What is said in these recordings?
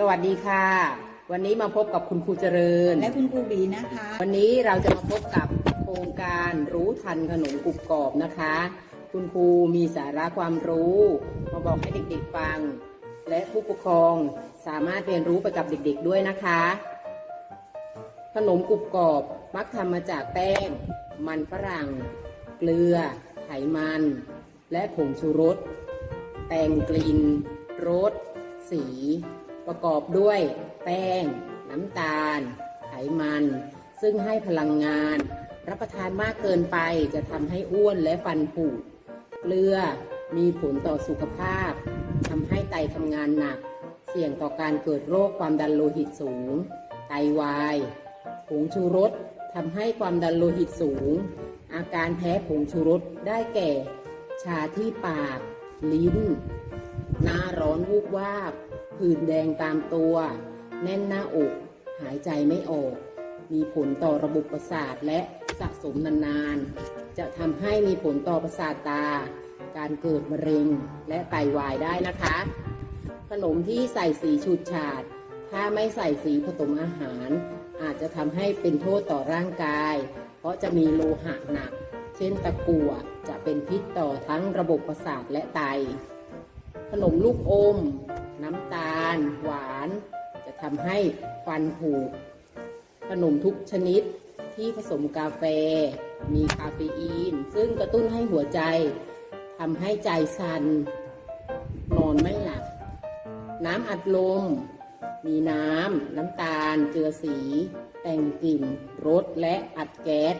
สวัสดีค่ะ วันนี้มาพบกับคุณครูเจริญ และคุณครูบีนะคะ วันนี้เราจะมาพบกับโครงการรู้ทันขนมกรุบกรอบนะคะ คุณครูมีสาระความรู้ มาบอกให้เด็กๆฟัง และผู้ปกครองสามารถเรียนรู้ไปกับเด็กๆด้วยนะคะ ขนมกรุบกรอบมักทำมาจากแป้ง มันฝรั่ง เกลือ ไขมัน และผงชูรส แต่งกลิ่นรสสี ประกอบด้วยแป้ง น้ำตาล ไขมัน ซึ่งให้พลังงาน รับประทานมากเกินไปจะทำให้อ้วนและฟันผุเกลือมีผลต่อสุขภาพทำให้ไตทำงานหนัก เสี่ยงต่อการเกิดโรคความดันโลหิตสูง ไตวายผงชูรสทำให้ความดันโลหิตสูง อาการแพ้ผงชูรสได้แก่ ชาที่ปาก ลิ้น หน้าร้อนวูบวาบ ผื่นแดงตามตัว แน่นหน้าอก หายใจไม่ออก มีผลต่อระบบประสาทและสะสมนานๆ จะทำให้มีผลต่อประสาทตา การเกิดมะเร็งและไตวายได้นะคะ ขนมที่ใส่สีฉูดฉาด ถ้าไม่ใส่สีผสมอาหาร อาจจะทำให้เป็นโทษต่อร่างกาย เพราะจะมีโลหะหนัก เช่นตะกั่วจะเป็นพิษต่อทั้งระบบประสาทและไต ขนมลูกอม น้ำตาล หวาน จะทำให้ฟันผุขนมทุกชนิดที่ผสมกาแฟ มีคาเฟอีน ซึ่งกระตุ้นให้หัวใจทำให้ใจสั่นนอนไม่หลับ น้ำอัดลม มีน้ำ น้ำตาล เจือสี แต่งกลิ่นรสและอัดแก๊ส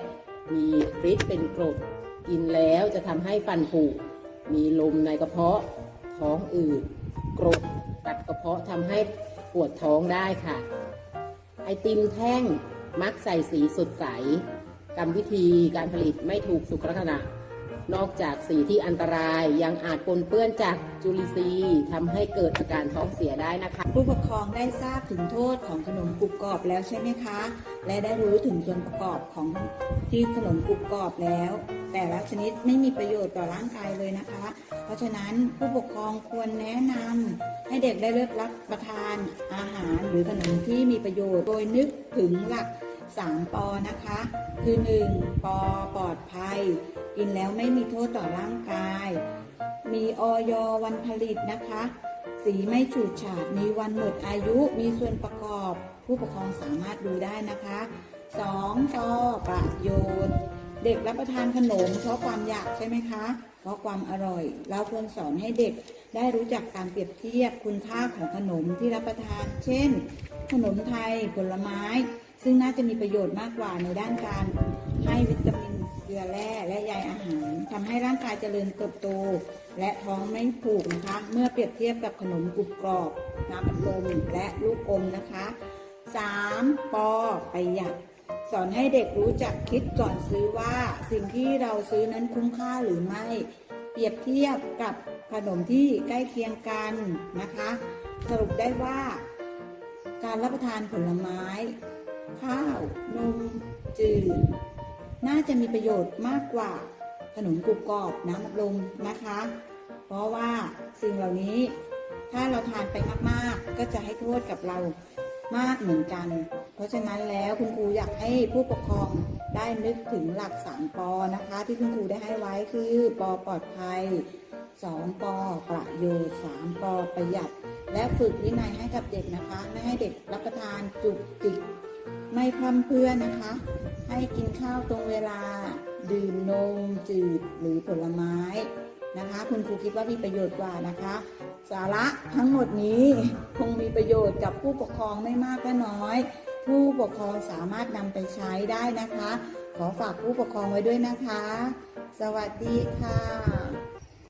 มีฤทธิ์เป็นกรดกินแล้วจะทำให้ฟันผุมีลมในกระเพาะ ท้องอืด กรดกัดกระเพาะทำให้ปวดท้องได้ค่ะ ไอติมแท่งมักใส่สีสดใสกรรมวิธีการผลิตไม่ถูกสุขลักษณะ นอกจากสีที่อันตรายยังอาจปนเปื้อนจากจุลินทรีย์ทำให้เกิดอาการท้องเสียได้นะคะ ผู้ปกครองได้ทราบถึงโทษของขนมกรุบกรอบแล้วใช่ไหมคะ และได้รู้ถึงส่วนประกอบของที่ขนมกรุบกรอบแล้ว แต่ละชนิดไม่มีประโยชน์ต่อร่างกายเลยนะคะ เพราะฉะนั้นผู้ปกครองควรแนะนำให้เด็กได้เลือกรับประทานอาหารหรือขนมที่มีประโยชน์โดยนึกถึงหลัก 3 ปอนะคะ คือ 1. ปอปลอดภัย กินแล้วไม่มีโทษต่อร่างกาย มีออยวันผลิตนะคะ สีไม่ฉูดฉาดมีวันหมดอายุมีส่วนประกอบ ผู้ปกครองสามารถดูได้นะคะ 2. ปอประโยชน์เด็กรับประทานขนมเพราะความอยากใช่ไหมคะ เพราะความอร่อย เราควรสอนให้เด็กได้รู้จักการเปรียบเทียบคุณค่าของขนมที่รับประทาน เช่น ขนมไทยผลไม้ ซึ่งน่าจะมีประโยชน์มากกว่าในด้านการให้วิตามินเกลือแร่และใยอาหารทำให้ร่างกายเจริญเติบโต และท้องไม่ผูกนะคะ เมื่อเปรียบเทียบกับขนมกรุบกรอบ น้ำอัดลมและลูกอมนะคะ 3. ปอประหยัดสอนให้เด็กรู้จักคิดก่อนซื้อว่าสิ่งที่เราซื้อนั้นคุ้มค่าหรือไม่ เปรียบเทียบกับขนมที่ใกล้เคียงกันนะคะ สรุปได้ว่า การรับประทานผลไม้ ข้าว นม จืด น่าจะมีประโยชน์มากกว่าขนมกรุบกรอบน้ำอัดลมนะคะ เพราะว่าสิ่งเหล่านี้ถ้าเราทานไปมากๆก็จะให้โทษกับเรามากเหมือนกัน เพราะฉะนั้นแล้วคุณครูอยากให้ผู้ปกครอง ได้นึกถึงหลักสามปอนะคะ ที่คุณครูได้ให้ไว้คือปอปลอดภัยสองปอประโยชน์สามปอประหยัด และฝึกวินัยให้กับเด็กนะคะ ไม่ให้เด็กรับประทานจุกจิก ไม่พร่ำเพื่อนะคะ ให้กินข้าวตรงเวลา ดื่มนมจืดหรือผลไม้นะคะ คุณครูคิดว่ามีประโยชน์กว่านะคะ สาระทั้งหมดนี้คงมีประโยชน์กับผู้ปกครองไม่มากก็น้อย ผู้ปกครองสามารถนำไปใช้ได้นะคะ ขอฝากผู้ปกครองไว้ด้วยนะคะ สวัสดีค่ะ